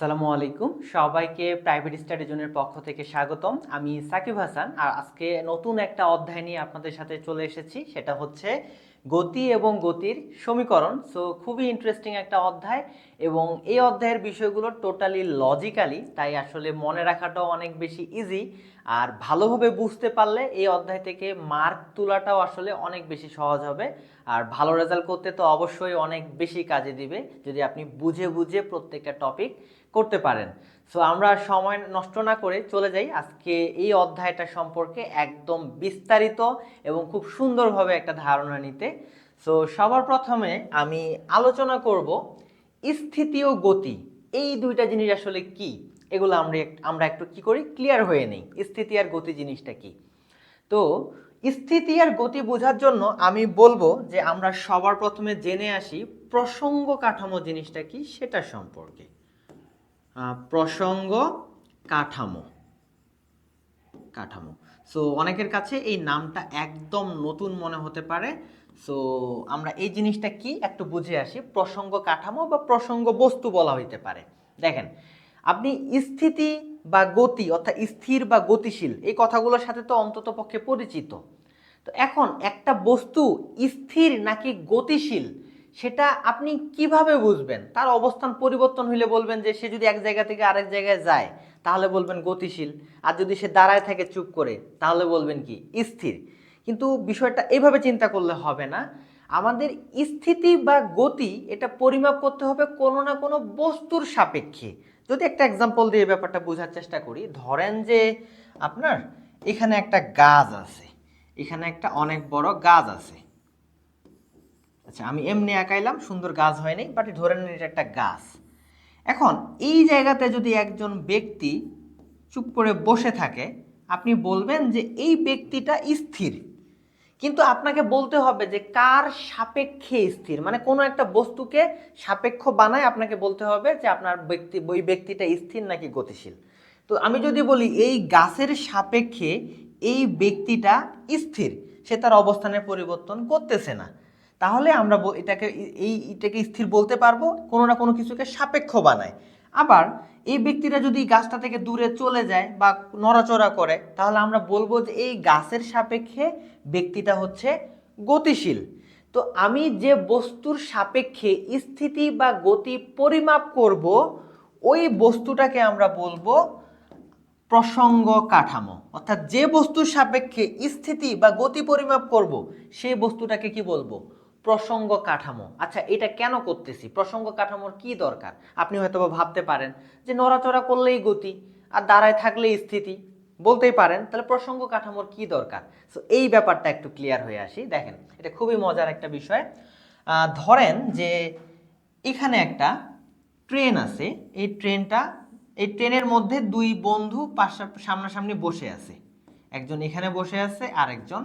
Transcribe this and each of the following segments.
আসসালামু আলাইকুম। সবাইকে প্রাইভেট স্টাডি জোনের পক্ষ থেকে স্বাগতম। আমি সাকিব হাসান আর আজকে নতুন একটা অধ্যায় নিয়ে আপনাদের সাথে চলে এসেছি। সেটা হচ্ছে গতি এবং গতির সমীকরণ। সো খুবই ইন্টারেস্টিং একটা অধ্যায় এবং এই অধ্যায়ের বিষয়গুলো টোটালি লজিক্যালি তাই আসলে মনে রাখাটাও অনেক বেশি ইজি আর ভালোভাবে বুঝতে পারলে এই অধ্যায় থেকে মার্ক তোলাটাও আসলে অনেক বেশি সহজ হবে। আর ভালো রেজাল্ট করতে তো অবশ্যই অনেক বেশি কাজে দিবে যদি আপনি বুঝে বুঝে প্রত্যেকটা টপিক করতে পারেন। সো আমরা সময় নষ্ট না করে চলে যাই। আজকে এই অধ্যায়টা সম্পর্কে একদম বিস্তারিত এবং খুব সুন্দরভাবে একটা ধারণা নিতে। সো সবার প্রথমে আমি আলোচনা করব স্থিতি ও গতি। এই দুইটা জিনিস আসলে কি? এগুলো আমরা আমরা একটু কি করি? ক্লিয়ার হয়ে নেই। স্থিতি আর গতি জিনিসটা কি? তো স্থিতি আর গতি বোঝার জন্য আমি বলব যে আমরা সবার প্রথমে জেনে আসি প্রসঙ্গ কাঠামো জিনিসটা কি সেটা সম্পর্কে। প্রসঙ্গ কাঠামো। কাঠামো। সো অনেকের কাছে এই নামটা একদম নতুন মনে হতে পারে। সো আমরা এই জিনিসটা কি একটু বুঝে আসি। প্রসঙ্গ কাঠামো বা প্রসঙ্গ বস্তু বলা হইতে পারে। দেখেন আপনি স্থিতি বা গতি, অর্থাৎ স্থির বা গতিশীল, এই কথাগুলোর সাথে তো অন্তত পক্ষে পরিচিত। তো এখন একটা বস্তু স্থির নাকি গতিশীল, সেটা আপনি কীভাবে বুঝবেন? তার অবস্থান পরিবর্তন হইলে বলবেন যে সে যদি এক জায়গা থেকে আরেক জায়গায় যায়, তাহলে বলবেন গতিশীল, আর যদি সে দাঁড়ায় থাকে চুপ করে, তাহলে বলবেন কি? স্থির। কিন্তু বিষয়টা এভাবে চিন্তা করলে হবে না। আমাদের স্থিতি বা গতি, এটা পরিমাপ করতে হবে কোনো না কোনো বস্তুর সাপেক্ষে। যদি একটা এক্সাম্পল দিয়ে ব্যাপারটা বোঝার চেষ্টা করি, ধরেন যে আপনার এখানে একটা গাছ আছে, এখানে একটা অনেক বড় গাছ আছে। আচ্ছা আমি এমনি আঁকাইলাম, সুন্দর গাছ হয়নি বাট ধরে নিন এটা একটা গাছ। এখন এই জায়গাতে যদি একজন ব্যক্তি চুপ করে বসে থাকে, আপনি বলবেন যে এই ব্যক্তিটা স্থির। কিন্তু আপনাকে বলতে হবে যে কার সাপেক্ষে স্থির? মানে কোনো একটা বস্তুকে সাপেক্ষ বানায় আপনাকে বলতে হবে যে আপনার ব্যক্তি ওই ব্যক্তিটা স্থির নাকি গতিশীল? তো আমি যদি বলি এই গাছের সাপেক্ষে এই ব্যক্তিটা স্থির সে তার অবস্থানের পরিবর্তন করতেছে না তাহলে আমরা এটাকে এই এটাকে স্থির বলতে পারব কোনো না কোনো কিছুকে সাপেক্ষ বানায়। আবার এই ব্যক্তিরা যদি গাছটা থেকে দূরে চলে যায় বা নড়াচড়া করে, তাহলে আমরা বলব যে এই গাছের সাপেক্ষে ব্যক্তিটা হচ্ছে গতিশীল। তো আমি যে বস্তুর সাপেক্ষে স্থিতি বা গতি পরিমাপ করব, ওই বস্তুটাকে আমরা বলব প্রসঙ্গ কাঠামো। অর্থাৎ যে বস্তুর সাপেক্ষে স্থিতি বা গতি পরিমাপ করব, সেই বস্তুটাকে কি বলব? প্রসঙ্গ কাঠামো। আচ্ছা এটা কেন করতেছি? প্রসঙ্গ কাঠামোর কি দরকার? আপনি হয়তো ভাবতে পারেন যে নড়াচড়া করলেই গতি আর দাঁড়ায় থাকলেই স্থিতি। বলতেই পারেন, তাহলে প্রসঙ্গ কাঠামোর কি দরকার? সো এই ব্যাপারটা একটু ক্লিয়ার হয়ে আসি। দেখেন, এটা খুবই মজার একটা বিষয়। ধরেন যে এখানে একটা ট্রেন আছে। এই ট্রেনটা, এই ট্রেনের মধ্যে দুই বন্ধু পাশা, সামনাসামনি বসে আছে। একজন এখানে বসে আছে আর একজন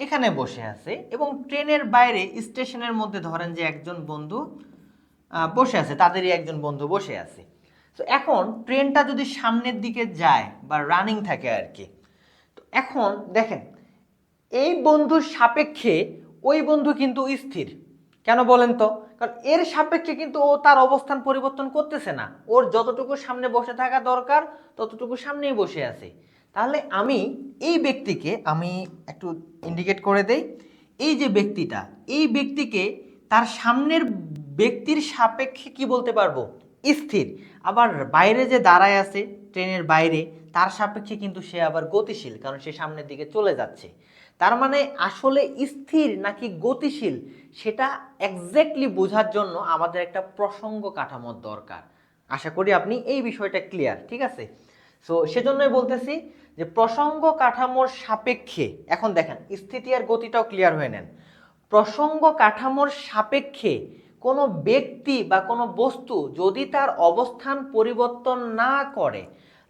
এখানে বসে আছে এবং ট্রেনের বাইরে স্টেশনের মধ্যে ধরেন যে একজন বন্ধু বসে আছে, তাদেরই একজন বন্ধু বসে আছে। তো এখন ট্রেনটা যদি সামনের দিকে যায় বা রানিং থাকে আর কি, তো এখন দেখেন, এই বন্ধুর সাপেক্ষে ওই বন্ধু কিন্তু স্থির। কেন বলেন তো? কারণ এর সাপেক্ষে কিন্তু ও তার অবস্থান পরিবর্তন করতেছে না। ওর যতটুকু সামনে বসে থাকা দরকার, ততটুকু সামনেই বসে আছে। তাহলে আমি এই ব্যক্তিকে আমি একটু ইন্ডিকেট করে দেই। এই যে ব্যক্তিটা, এই ব্যক্তিকে তার সামনের ব্যক্তির সাপেক্ষে কি বলতে পারব? স্থির। আবার বাইরে যে দাঁড়ায় আছে, ট্রেনের বাইরে, তার সাপেক্ষে কিন্তু সে আবার গতিশীল, কারণ সে সামনের দিকে চলে যাচ্ছে। তার মানে আসলে স্থির নাকি গতিশীল, সেটা এক্স্যাক্টলি বোঝার জন্য আমাদের একটা প্রসঙ্গ কাঠামোর দরকার। আশা করি আপনি এই বিষয়টা ক্লিয়ার ঠিক আছে? সো সেজন্যই বলতেছি যে প্রসঙ্গ কাঠামোর সাপেক্ষে, এখন দেখেন, স্থিতি আর গতিটাও ক্লিয়ার হয়ে নেন। প্রসঙ্গ কাঠামোর সাপেক্ষে কোনো ব্যক্তি বা কোনো বস্তু যদি তার অবস্থান পরিবর্তন না করে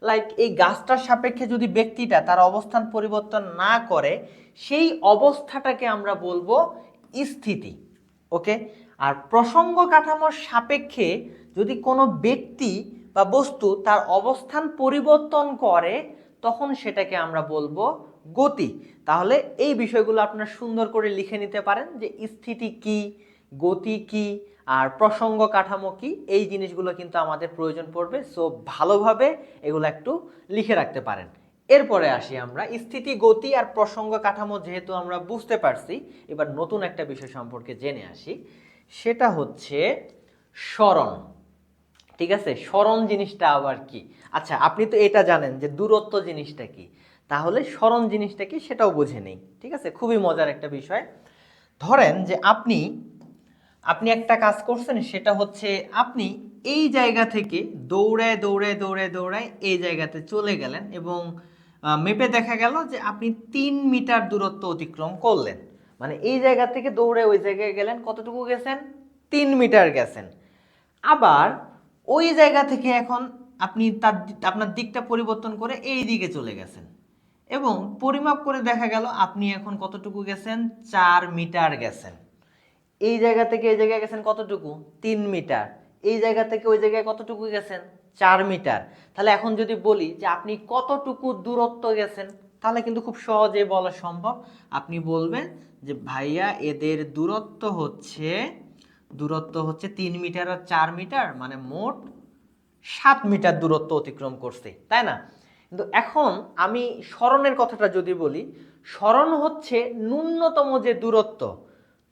লাইক এই গাছটার সাপেক্ষে যদি ব্যক্তিটা তার অবস্থান পরিবর্তন না করে, সেই অবস্থাটাকে আমরা বলব স্থিতি ওকে আর প্রসঙ্গ কাঠামোর সাপেক্ষে যদি কোনো ব্যক্তি বা বস্তু তার অবস্থান পরিবর্তন করে তখন সেটাকে আমরা বলব গতি। তাহলে এই বিষয়গুলো আপনারা সুন্দর করে লিখে নিতে পারেন যে স্থিতি কি, গতি কি, আর প্রসঙ্গ কাঠামো কি, এই জিনিসগুলো কিন্তু আমাদের প্রয়োজন পড়বে। সো ভালোভাবে এগুলো একটু লিখে রাখতে পারেন। এরপরে আসি আমরা। স্থিতি, গতি আর প্রসঙ্গ কাঠামো যেহেতু আমরা বুঝতে পারছি, এবার নতুন একটা বিষয় সম্পর্কে জেনে আসি। সেটা হচ্ছে স্মরণ। ঠিক আছে? স্মরণ জিনিসটা আবার কি? আচ্ছা আপনি তো এটা জানেন যে দূরত্ব জিনিসটা কি। তাহলে স্মরণ জিনিসটা কি সেটাও বুঝে নেই, ঠিক আছে? খুবই মজার একটা বিষয়। ধরেন যে আপনি আপনি একটা কাজ করছেন, সেটা হচ্ছে আপনি এই জায়গা থেকে দৌড়ায় দৌড়ায় দৌড়ায় দৌড়ায় এই জায়গাতে চলে গেলেন এবং মেপে দেখা গেল যে আপনি তিন মিটার দূরত্ব অতিক্রম করলেন। মানে এই জায়গা থেকে দৌড়ে ওই জায়গায় গেলেন, কতটুকু গেছেন? তিন মিটার গেছেন। আবার ওই জায়গা থেকে এখন আপনি তার আপনার দিকটা পরিবর্তন করে এই দিকে চলে গেছেন। এবং পরিমাপ করে দেখা গেল আপনি এখন কতটুকু গেছেন? চার মিটার গেছেন। এই জায়গা থেকে এই জায়গায় গেছেন কতটুকু? তিন মিটার। এই জায়গা থেকে ওই জায়গায় কতটুকু গেছেন? চার মিটার। তাহলে এখন যদি বলি যে আপনি কতটুকু দূরত্ব গেছেন, তাহলে কিন্তু খুব সহজে বলা সম্ভব। আপনি বলবেন যে, ভাইয়া, এদের দূরত্ব হচ্ছে দূরত্ব হচ্ছে তিন মিটার আর চার মিটার মানে মোট সাত মিটার দূরত্ব অতিক্রম করছে, তাই না? কিন্তু এখন আমি স্মরণের কথাটা যদি বলি, স্মরণ হচ্ছে ন্যূনতম যে দূরত্ব,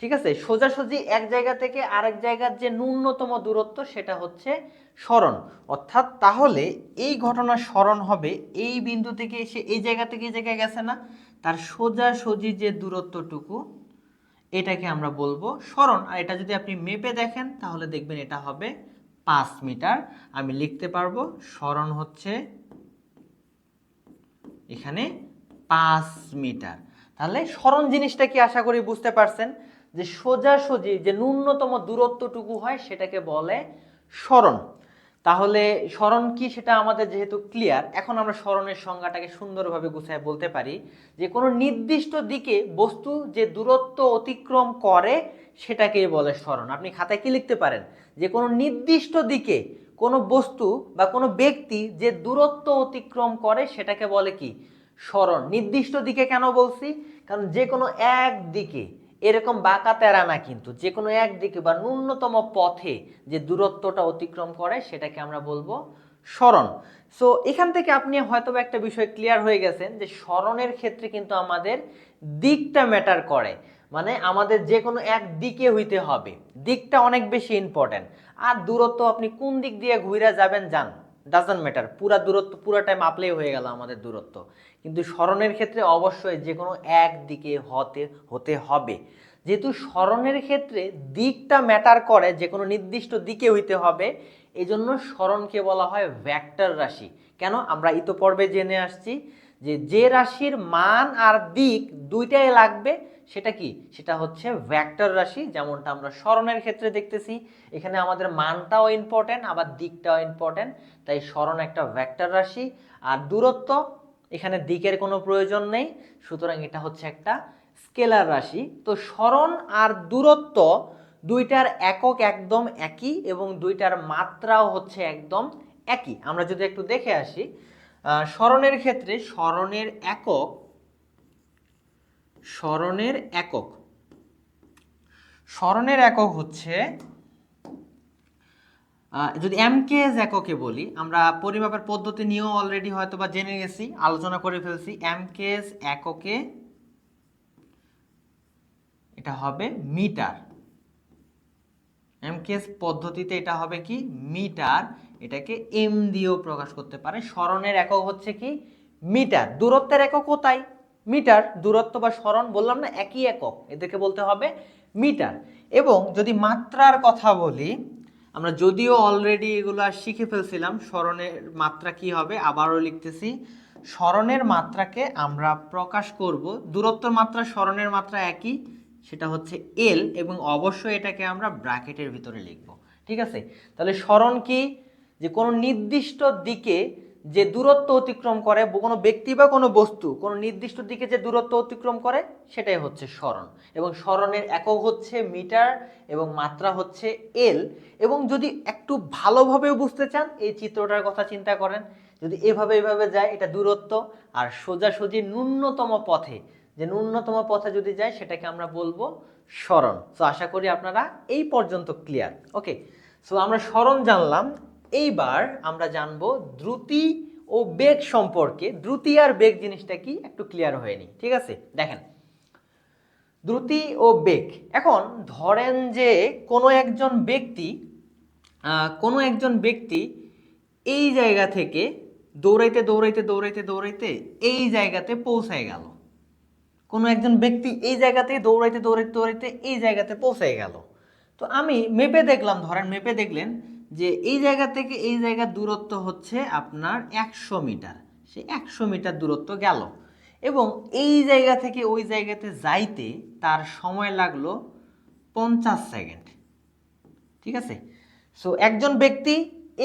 ঠিক আছে? সোজাসুজি এক জায়গা থেকে আরেক জায়গার যে ন্যূনতম দূরত্ব, সেটা হচ্ছে স্মরণ। অর্থাৎ তাহলে এই ঘটনা স্মরণ হবে, এই বিন্দু থেকে এসে এই জায়গা থেকে এই জায়গায় গেছে না? তার সোজাসুজি যে দূরত্বটুকু, এটাকে আমরা বলব স্মরণ। আর এটা যদি আপনি মেপে দেখেন, তাহলে দেখবেন এটা হবে পাঁচ মিটার আমি লিখতে পারব। স্মরণ হচ্ছে এখানে পাঁচ মিটার। তাহলে স্মরণ জিনিসটা কি আশা করি বুঝতে পারছেন? যে সোজাসুজি যে ন্যূনতম দূরত্বটুকু হয় সেটাকে বলে স্মরণ। তাহলে স্মরণ কি সেটা আমাদের যেহেতু ক্লিয়ার, এখন আমরা স্মরণের সংজ্ঞাটাকে সুন্দরভাবে গুছায় বলতে পারি যে কোনো নির্দিষ্ট দিকে বস্তু যে দূরত্ব অতিক্রম করে সেটাকেই বলে স্মরণ। আপনি খাতায় কি লিখতে পারেন? যে কোনো নির্দিষ্ট দিকে কোনো বস্তু বা কোনো ব্যক্তি যে দূরত্ব অতিক্রম করে সেটাকে বলে কি? স্মরণ। নির্দিষ্ট দিকে কেন বলছি? কারণ যে কোনো এক দিকে, এরকম বাঁকা তেরা না কিন্তু, যে কোনো একদিকে বা ন্যূনতম পথে যে দূরত্বটা অতিক্রম করে সেটাকে আমরা বলব স্মরণ। সো এখান থেকে আপনি হয়তো একটা বিষয় ক্লিয়ার হয়ে গেছেন যে স্মরণের ক্ষেত্রে কিন্তু আমাদের দিকটা ম্যাটার করে। মানে আমাদের যে কোনো এক দিকে হইতে হবে। দিকটা অনেক বেশি ইম্পর্ট্যান্ট আর দূরত্ব আপনি কোন দিক দিয়ে ঘুরে যাবেন যান ডাজন্ট ম্যাটার পুরা দূরত্ব পুরাটাই মাপলেই হয়ে গেল আমাদের দূরত্ব। কিন্তু স্মরণের ক্ষেত্রে অবশ্যই যে কোনো এক দিকে হতে হতে হবে। যেহেতু স্মরণের ক্ষেত্রে দিকটা ম্যাটার করে যে কোনো নির্দিষ্ট দিকে হইতে হবে এই জন্য স্মরণকে বলা হয় ভ্যাক্টর রাশি। কেন? আমরা ইতোপর্বে জেনে আসছি যে যে রাশির মান আর দিক দুইটাই লাগবে সেটা কি? সেটা হচ্ছে ভ্যাক্টর রাশি, যেমনটা আমরা স্মরণের ক্ষেত্রে দেখতেছি। এখানে আমাদের মানটাও ইম্পর্টেন্ট আবার দিকটাও ইম্পর্টেন্ট তাই স্মরণ একটা ভ্যাক্টর রাশি। আর দূরত্ব, এখানে দিকের কোনো প্রয়োজন নেই। সুতরাং এটা হচ্ছে একটা স্কেলার রাশি। তো স্মরণ আর দূরত্ব দুইটার একক একদম একই এবং দুইটার মাত্রাও হচ্ছে একদম একই। আমরা যদি একটু দেখে আসি স্মরণের ক্ষেত্রে স্মরণের একক স্মরণের একক। স্মরণের একক হচ্ছে যদি এমকেএস এককে বলি, আমরা পরিমাপের পদ্ধতি নিয়েও অলরেডি হয়তো বা জেনে গেছি, আলোচনা করে ফেলছি। এমকেএস এককে, এটা হবে মিটার। এমকেএস পদ্ধতিতে এটা হবে কি? মিটার। এটাকে এম দিয়েও প্রকাশ করতে পারে। স্মরণের একক হচ্ছে কি? মিটার। দূরত্বের একক কোথায় মিটার দূরত্ব বা স্মরণ বললাম না, একই একক। এদেরকে বলতে হবে মিটার। এবং যদি মাত্রার কথা বলি, আমরা যদিও অলরেডি এগুলো শিখে ফেলছিলাম, স্মরণের মাত্রা কি হবে আবারও লিখতেছি। স্মরণের মাত্রাকে আমরা প্রকাশ করব। দূরত্বের মাত্রা, স্মরণের মাত্রা একই, সেটা হচ্ছে এল এবং অবশ্যই এটাকে আমরা ব্র্যাকেটের ভিতরে লিখব। ঠিক আছে? তাহলে স্মরণ কি? যে কোনো নির্দিষ্ট দিকে যে দূরত্ব অতিক্রম করে কোনো ব্যক্তি বা কোনো বস্তু, কোনো নির্দিষ্ট দিকে যে দূরত্ব অতিক্রম করে, সেটাই হচ্ছে স্মরণ। এবং স্মরণের একক হচ্ছে মিটার এবং মাত্রা হচ্ছে এল এবং যদি একটু ভালোভাবেও বুঝতে চান, এই চিত্রটার কথা চিন্তা করেন, যদি এভাবে এভাবে যায়, এটা দূরত্ব। আর সোজাসুজি ন্যূনতম পথে, যে ন্যূনতম পথে যদি যায়, সেটাকে আমরা বলব স্মরণ। তো আশা করি আপনারা এই পর্যন্ত ক্লিয়ার ওকে সো আমরা স্মরণ জানলাম। এইবার আমরা জানব দ্রুতি ও বেগ সম্পর্কে। দ্রুতি আর বেগ জিনিসটা কি? একটু ক্লিয়ার হয়নি ঠিক আছে? দেখেন, দ্রুতি ও বেগ। এখন ধরেন যে কোনো একজন ব্যক্তি কোনো একজন ব্যক্তি এই জায়গা থেকে দৌড়াইতে দৌড়াইতে দৌড়াইতে দৌড়াইতে এই জায়গাতে পৌঁছায় গেল। কোনো একজন ব্যক্তি এই জায়গাতে দৌড়াইতে দৌড়াইতে দৌড়াইতে এই জায়গাতে পৌঁছায় গেল। তো আমি মেপে দেখলাম, ধরেন মেপে দেখলেন যে এই জায়গা থেকে এই জায়গার দূরত্ব হচ্ছে আপনার একশো মিটার। সে একশো মিটার দূরত্ব গেল। এবং এই জায়গা থেকে ওই জায়গাতে যাইতে তার সময় লাগল পঞ্চাশ সেকেন্ড। ঠিক আছে? সো একজন ব্যক্তি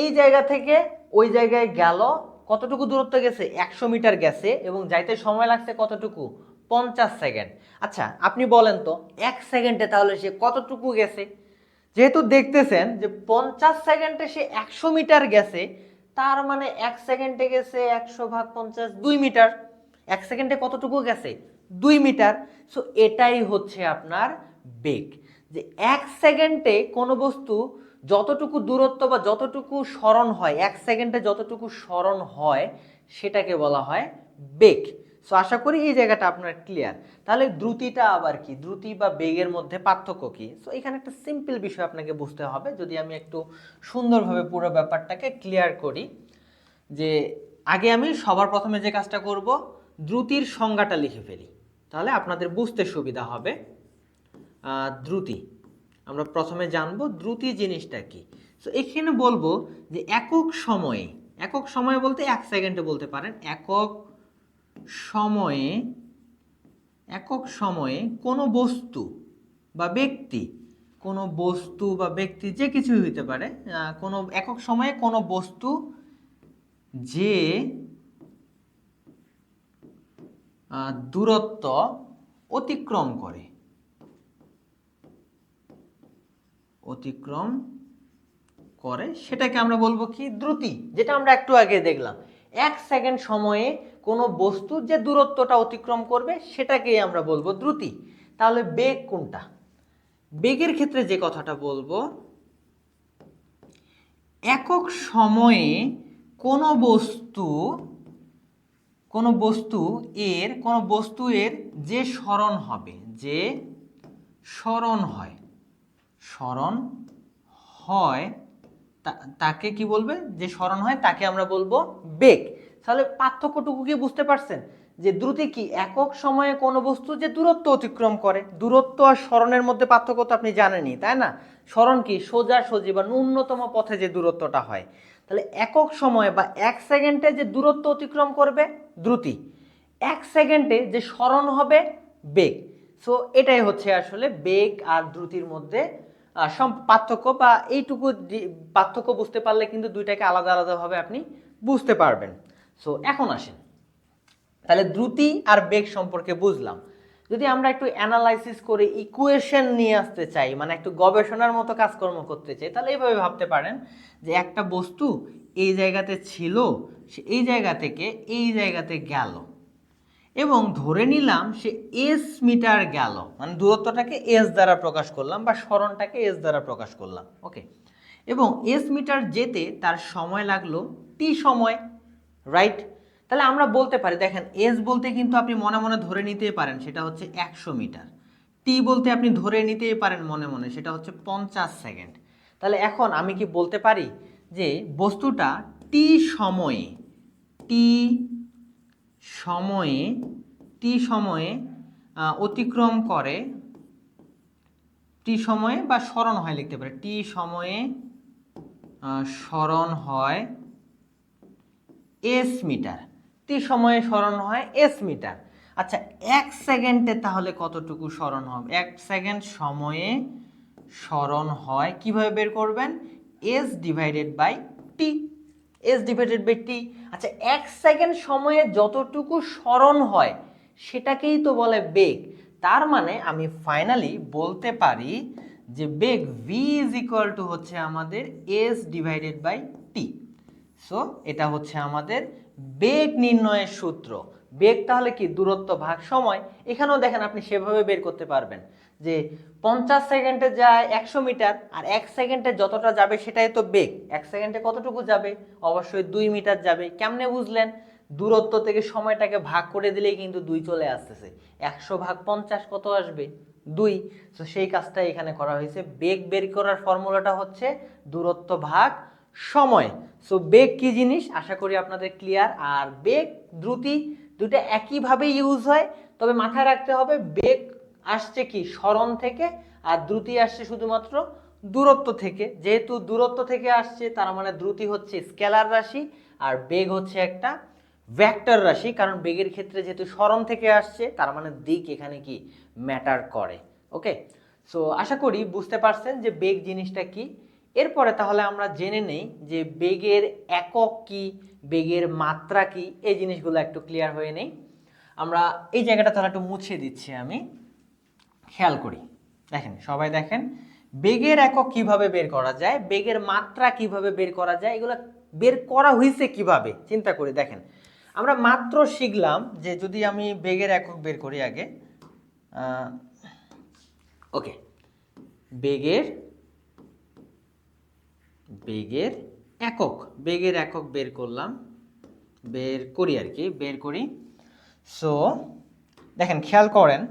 এই জায়গা থেকে ওই জায়গায় গেল, কতটুকু দূরত্ব গেছে? একশো মিটার গেছে এবং যাইতে সময় লাগছে কতটুকু? পঞ্চাশ সেকেন্ড। আচ্ছা আপনি বলেন তো, এক সেকেন্ডে তাহলে সে কতটুকু গেছে? যেহেতু দেখতেছেন যে পঞ্চাশ সেকেন্ডে সে একশো মিটার গেছে, তার মানে এক সেকেন্ডে গেছে একশো ভাগ পঞ্চাশ, দুই মিটার। এক সেকেন্ডে কতটুকু গেছে? দুই মিটার। সো এটাই হচ্ছে আপনার বেগ। যে এক সেকেন্ডে কোনো বস্তু যতটুকু দূরত্ব বা যতটুকু স্মরণ হয়, এক সেকেন্ডে যতটুকু স্মরণ হয়, সেটাকে বলা হয় বেগ। সো আশা করি এই জায়গাটা আপনার ক্লিয়ার তাহলে দ্রুতিটা আবার কি? দ্রুতি বা বেগের মধ্যে পার্থক্য কি? সো এখানে একটা সিম্পল বিষয় আপনাকে বুঝতে হবে। যদি আমি একটু সুন্দরভাবে পুরো ব্যাপারটাকে ক্লিয়ার করি, যে আগে আমি সবার প্রথমে যে কাজটা করব, দ্রুতির সংজ্ঞাটা লিখে ফেলি। তাহলে আপনাদের বুঝতে সুবিধা হবে। দ্রুতি। আমরা প্রথমে জানব দ্রুতি জিনিসটা কি। সো এখানে বলব যে একক সময়ে একক সময়ে বলতে এক সেকেন্ডে বলতে পারেন। একক সময়ে, একক সময়ে কোনো বস্তু বা ব্যক্তি, কোনো বস্তু বা ব্যক্তি যে কিছুই হইতে পারে কোনো একক সময়ে কোনো বস্তু যে দূরত্ব অতিক্রম করে। অতিক্রম করে, সেটাকে আমরা বলব কি? দ্রুতি, যেটা আমরা একটু আগে দেখলাম। এক সেকেন্ড সময়ে কোনো বস্তুর যে দূরত্বটা অতিক্রম করবে সেটাকেই আমরা বলব দ্রুতি। তাহলে বেগ কোনটা? বেগের ক্ষেত্রে যে কথাটা বলব, একক সময়ে কোনো বস্তু কোনো বস্তু এর, কোনো বস্তু এর যে স্মরণ হবে, যে স্মরণ হয় স্মরণ হয় তাকে কি বলবে? যে স্মরণ হয়, তাকে আমরা বলব বেগ। তাহলে পার্থক্যটুকু কি বুঝতে পারছেন? যে দ্রুতি কি? একক সময়ে কোনো বস্তু যে দূরত্ব অতিক্রম করে? দূরত্ব আর স্মরণের মধ্যে পার্থক্য তো আপনি জানেনই, তাই না? স্মরণ কি? সোজা সোজি বা ন্যূনতম পথে যে দূরত্বটা হয়। তাহলে একক সময়ে বা এক সেকেন্ডে যে দূরত্ব অতিক্রম করবে? দ্রুতি। এক সেকেন্ডে যে স্মরণ হবে, বেগ। সো এটাই হচ্ছে আসলে বেগ আর দ্রুতির মধ্যে পার্থক্য বা এইটুকু পার্থক্য বুঝতে পারলে কিন্তু দুইটাকে আলাদা আলাদাভাবে আপনি বুঝতে পারবেন। সো এখন আসেন। তাহলে দ্রুতি আর বেগ সম্পর্কে বুঝলাম। যদি আমরা একটু অ্যানালাইসিস করে ইকুয়েশন নিয়ে আসতে চাই মানে একটু গবেষণার মতো কাজকর্ম করতে চাই, তাহলে এইভাবে ভাবতে পারেন যে একটা বস্তু এই জায়গাতে ছিল, সে এই জায়গা থেকে এই জায়গাতে গেল। এবং ধরে নিলাম সে এস মিটার গেল মানে দূরত্বটাকে এস দ্বারা প্রকাশ করলাম বা স্মরণটাকে এস দ্বারা প্রকাশ করলাম ওকে এবং এস মিটার যেতে তার সময় লাগল টি সময়। রাইট তাহলে আমরা বলতে পারি, দেখেন এস বলতে কিন্তু আপনি মনে মনে ধরে নিতেই পারেন, সেটা হচ্ছে একশো মিটার। টি বলতে আপনি ধরে নিতেই পারেন মনে মনে, সেটা হচ্ছে পঞ্চাশ সেকেন্ড। তাহলে এখন আমি কি বলতে পারি যে বস্তুটা টি সময়ে টি সময়ে টি সময়ে অতিক্রম করে টি সময়ে বা স্মরণ হয় লিখতে পারে টি সময়ে স্মরণ হয় এস মিটার টি সময়ে স্মরণ হয় এস মিটার আচ্ছা এক সেকেন্ডে তাহলে কতটুকু স্মরণ হবে? এক সেকেন্ড সময়ে স্মরণ হয় কীভাবে বের করবেন? S divided by T S divided by T আচ্ছা এক সেকেন্ড সময়ে যতটুকু স্মরণ হয়, সেটাকেই তো বলে বেগ। তার মানে আমি ফাইনালি বলতে পারি যে বেগ ভি ইজ ইকুয়াল টু হচ্ছে আমাদের এস ডিভাইডেড বাই সো এটা হচ্ছে আমাদের বেগ নির্ণয়ের সূত্র। বেগ তাহলে কি? দূরত্ব ভাগ সময়। এখানেও দেখেন আপনি সেভাবে বের করতে পারবেন যে পঞ্চাশ সেকেন্ডে যায় একশো মিটার আর এক সেকেন্ডে যতটা যাবে সেটাই তো বেগ। এক সেকেন্ডে কতটুকু যাবে? অবশ্যই দুই মিটার যাবে। কেমনে বুঝলেন? দূরত্ব থেকে সময়টাকে ভাগ করে দিলেই কিন্তু দুই চলে আসতেছে। একশো ভাগ পঞ্চাশ কত আসবে? দুই। তো সেই কাজটা এখানে করা হয়েছে। বেগ বের করার ফর্মুলাটা হচ্ছে দূরত্ব ভাগ সময়। সো বেগ কি জিনিস? আশা করি আপনাদের ক্লিয়ার আর বেগ দ্রুতি দুটো একইভাবে ইউজ হয়। তবে মাথায় রাখতে হবে বেগ আসছে কি স্মরণ থেকে, আর দ্রুতি আসছে শুধুমাত্র দূরত্ব থেকে। যেহেতু দূরত্ব থেকে আসছে, তার মানে দ্রুতি হচ্ছে স্কেলার রাশি, আর বেগ হচ্ছে একটা ভেক্টর রাশি। কারণ বেগের ক্ষেত্রে যেহেতু স্মরণ থেকে আসছে, তার মানে দিক এখানে কি ম্যাটার করে। ওকে সো আশা করি বুঝতে পারছেন যে বেগ জিনিসটা কি। এরপরে তাহলে আমরা জেনে নেই যে বেগের একক কি, বেগের মাত্রা কি, এই জিনিসগুলো একটু ক্লিয়ার হয়ে নেই। আমরা এই জায়গাটা তাহলে একটু মুছে দিচ্ছি আমি। খেয়াল করি। দেখেন, সবাই দেখেন, বেগের একক কীভাবে বের করা যায়, বেগের মাত্রা কীভাবে বের করা যায়, এগুলো বের করা হয়েছে কীভাবে? চিন্তা করি, দেখেন। আমরা মাত্র শিখলাম যে যদি আমি বেগের একক বের করি আগে ওকে বেগের বেগের একক বেগের একক বের করলাম, বের করি আর কি, বের করি। সো দেখেন, খেয়াল করেন,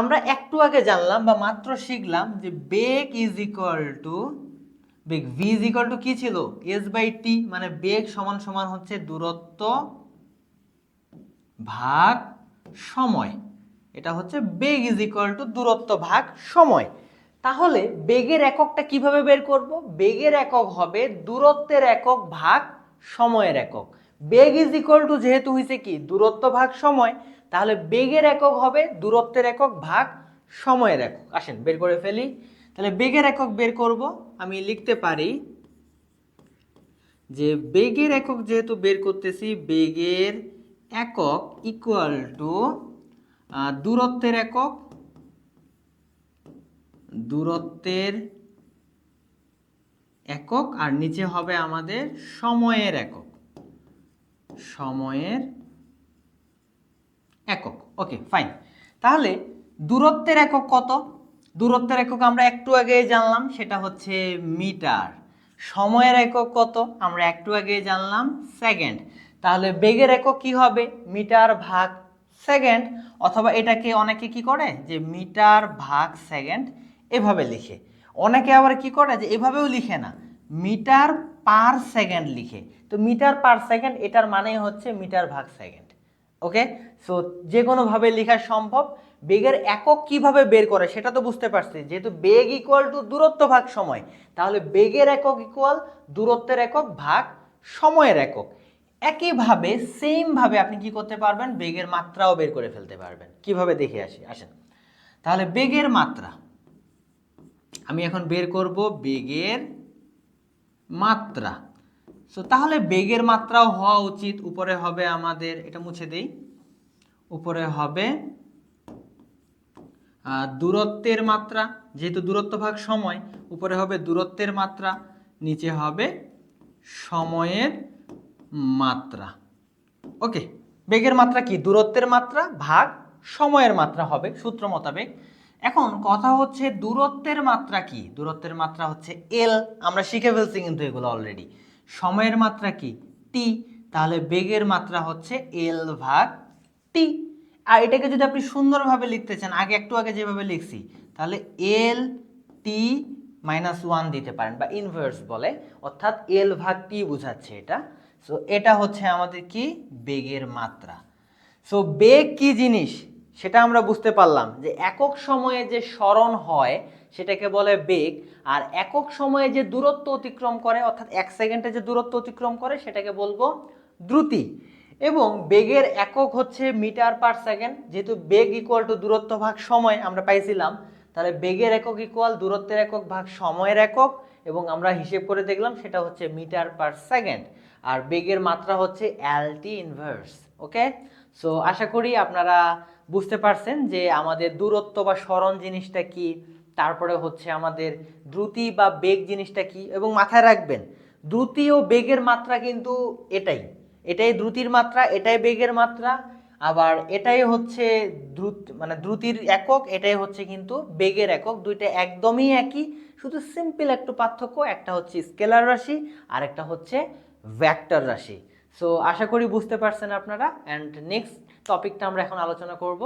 আমরা একটু আগে জানলাম বা মাত্র শিখলাম যে বেগ ইজ ইকুয়াল টু বেগ ভি ইজ ইকুয়াল টু কী ছিল? এস বাই টি মানে বেগ সমান সমান হচ্ছে দূরত্ব ভাগ সময়। এটা হচ্ছে বেগ ইজ ইকুয়াল টু দূরত্ব ভাগ সময়। তাহলে বেগের এককটা কীভাবে বের করব? বেগের একক হবে দূরত্বের একক ভাগ সময়ের একক। বেগ ইজ ইকুয়াল টু যেহেতু হয়েছে কি? দূরত্ব ভাগ সময়। তাহলে বেগের একক হবে দূরত্বের একক ভাগ সময়ের একক। আসেন, বের করে ফেলি। তাহলে বেগের একক বের করব। আমি লিখতে পারি যে বেগের একক যেহেতু বের করতেছি, বেগের একক ইকুয়াল টু দূরত্বের একক দূরত্বের একক আর নিচে হবে আমাদের সময়ের একক। সময়ের একক। ওকে ফাইন তাহলে দূরত্বের একক কত? দূরত্বের একক আমরা একটু আগে জানলাম, সেটা হচ্ছে মিটার। সময়ের একক কত? আমরা একটু আগে জানলাম সেকেন্ড তাহলে বেগের একক কি হবে? মিটার ভাগ সেকেন্ড অথবা এটাকে অনেকে কি করে? যে মিটার ভাগ সেকেন্ড এভাবে লিখে। অনেকে আবার কি করে যে এভাবেও লিখে না। মিটার পার সেকেন্ড লিখে। তো মিটার পার সেকেন্ড, এটার মানে হচ্ছে মিটার ভাগ সেকেন্ড। ওকে? সো যে কোনোভাবে লেখা সম্ভব। বেগের একক কীভাবে বের করে সেটা তো বুঝতে পারছি। যেহেতু বেগ ইকুয়াল টু দূরত্ব ভাগ সময়, তাহলে বেগের একক ইকুয়াল দূরত্বের একক ভাগ সময়ের একক। একইভাবে সেমভাবে আপনি কি করতে পারবেন? বেগের মাত্রাও বের করে ফেলতে পারবেন। কীভাবে দেখে আসি? আসেন। তাহলে বেগের মাত্রা আমি এখন বের করব বেগের মাত্রা। সো তাহলে বেগের মাত্রাও হওয়া উচিত। উপরে হবে আমাদের, এটা মুছে দেই। উপরে হবে দূরত্বের মাত্রা। যেহেতু দূরত্ব ভাগ সময়, উপরে হবে দূরত্বের মাত্রা, নিচে হবে সময়ের মাত্রা। ওকে বেগের মাত্রা কি? দূরত্বের মাত্রা ভাগ সময়ের মাত্রা হবে, সূত্র মোতাবেক। এখন কথা হচ্ছে দূরত্বের মাত্রা কি? দূরত্বের মাত্রা হচ্ছে এল আমরা শিখে ফেলছি কিন্তু এগুলো অলরেডি সময়ের মাত্রা কি? টি তাহলে বেগের মাত্রা হচ্ছে এল ভাগ টি আর এটাকে যদি আপনি সুন্দরভাবে লিখতে চান, আগে একটু আগে যেভাবে লিখছি, তাহলে এল টি মাইনাস ওয়ান দিতে পারেন, বা ইনভার্স বলে। অর্থাৎ এল ভাগ টি বোঝাচ্ছে এটা। সো এটা হচ্ছে আমাদের কি? বেগের মাত্রা। সো বেগ কি জিনিস? সেটা আমরা বুঝতে পারলাম যে একক সময়ে যে স্মরণ হয়, সেটাকে বলে বেগ, আর একক সময়ে যে দূরত্ব অতিক্রম করে, অর্থাৎ এক সেকেন্ডে যে দূরত্ব অতিক্রম করে, সেটাকে বলব দ্রুতি। এবং বেগের একক হচ্ছে মিটার পার সেকেন্ড, যেহেতু বেগ ইকুয়াল টু দূরত্ব ভাগ সময় আমরা পাইছিলাম, তাহলে বেগের একক ইকুয়াল দূরত্বের একক ভাগ সময়ের একক, এবং আমরা হিসেব করে দেখলাম সেটা হচ্ছে মিটার পার সেকেন্ড, আর বেগের মাত্রা হচ্ছে এলটি ইনভার্স ওকে সো আশা করি আপনারা বুঝতে পারছেন যে আমাদের দূরত্ব বা স্মরণ জিনিসটা কি? তারপরে হচ্ছে আমাদের দ্রুতি বা বেগ জিনিসটা কি? এবং মাথায় রাখবেন, দ্রুতি ও বেগের মাত্রা কিন্তু এটাই। এটাই দ্রুতির মাত্রা, এটাই বেগের মাত্রা। আবার এটাই হচ্ছে দ্রুত মানে দ্রুতির একক, এটাই হচ্ছে কিন্তু বেগের একক। দুইটা একদমই একই, শুধু সিম্পল একটু পার্থক্য, একটা হচ্ছে স্কেলার রাশি আর একটা হচ্ছে ভ্যাক্টর রাশি। সো আশা করি বুঝতে পারছেন আপনারা। অ্যান্ড নেক্সট টপিকটা আমরা এখন আলোচনা করব।